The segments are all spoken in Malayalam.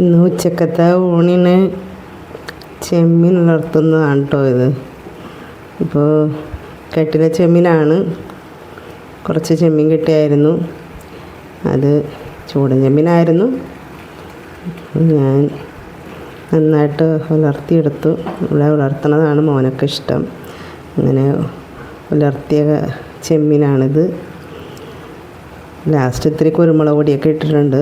ഇന്ന് ഉച്ചക്കത്തെ ഊണിന് ചെമ്മീൻ വളർത്തുന്നതാണ് കേട്ടോ ഇത്. ഇപ്പോൾ കെട്ടിലെ ചെമ്മീനാണ്. കുറച്ച് ചെമ്മീൻ കിട്ടിയായിരുന്നു. അത് ചൂടൻ ചെമ്മീനായിരുന്നു. ഞാൻ നന്നായിട്ട് വളർത്തിയെടുത്തു. ഇവിടെ വളർത്തുന്നതാണ് മോനൊക്കെ ഇഷ്ടം. അങ്ങനെ വളർത്തിയ ചെമ്മീനാണിത്. ലാസ്റ്റ് ഇത്തിരി കുരുമുളക് പൊടിയൊക്കെ ഇട്ടിട്ടുണ്ട്.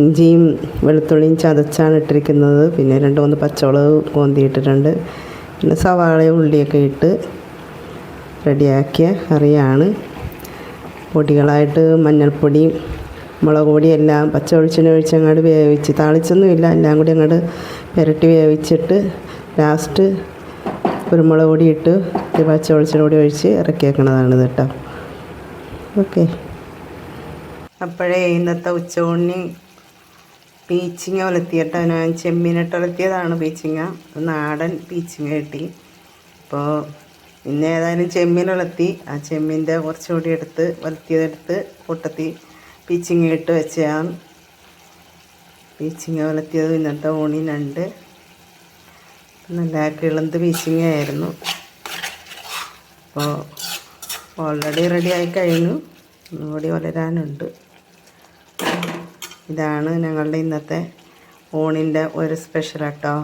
ഇഞ്ചിയും വെളുത്തുള്ളിയും ചതച്ചാണ് ഇട്ടിരിക്കുന്നത്. പിന്നെ രണ്ട് മൂന്ന് പച്ചമുളക് കോന്തി ഇട്ടിട്ടുണ്ട് പിന്നെ സവാളയും ഉള്ളിയൊക്കെ ഇട്ട് റെഡിയാക്കിയ കറിയാണ്. പൊടികളായിട്ട് മഞ്ഞൾപ്പൊടി മുളക് പൊടി എല്ലാം പച്ച ഒഴിച്ചിനെ ഒഴിച്ച് അങ്ങോട്ട് വേവിച്ച് താളിച്ചൊന്നുമില്ല. എല്ലാം കൂടി അങ്ങോട്ട് പുരട്ടി വേവിച്ചിട്ട് ലാസ്റ്റ് കുരുമുളക് പൊടി ഇട്ട് പച്ച വെളിച്ചെണ്ണ കൂടി ഒഴിച്ച് ഇറക്കിയേക്കണതാണ് കേട്ടോ. ഓക്കെ. അപ്പോഴേ ഇന്നത്തെ ഉച്ചയൂണിന് പീച്ചിങ്ങ ഒലത്തിയിട്ട്. ഞാൻ ചെമ്മീനിട്ട് ഒലത്തിയതാണ് പീച്ചിങ്ങ. നാടൻ പീച്ചിങ്ങ കിട്ടി. അപ്പോൾ ഇന്ന് ഏതായാലും ചെമ്മീൻ ഉലത്തി ആ ചെമ്മീന്റെ കുറച്ചുകൂടി എടുത്ത് ഒലത്തിയതെടുത്ത് കൂട്ടത്തി പീച്ചിങ്ങ ഇട്ട് വെച്ചാണ് പീച്ചിങ്ങ ഒലത്തിയത് ഇന്നത്തെ ഊണിനുണ്ട് നല്ല കിളന്ത് പീച്ചിങ്ങ ആയിരുന്നു. അപ്പോൾ ഓൾറെഡി റെഡി ആയി കഴിഞ്ഞു. ഒന്നുകൂടി വളരാനുണ്ട് ഇതാണ് ഞങ്ങളുടെ ഇന്നത്തെ ഊണിന്റെ ഒരു സ്പെഷ്യൽ കേട്ടോ